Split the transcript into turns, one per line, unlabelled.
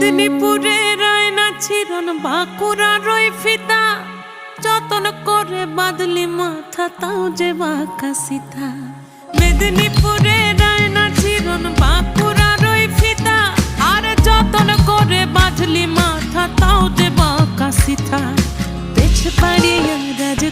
মেদিনীপুরে রায়না না চিরন বাঁকুড়া রয় ফিতা। যতন করে বাদলি মাথা, তাও যে বাঁকা সীতা। মেদিনীপুরে রায়না না চিরন বাঁকুড়া রয় ফিতা। আর যতন করে বাদলি মাথা, তাও যে বাঁকা সীতা। পেছ পাড়িয়া রাজ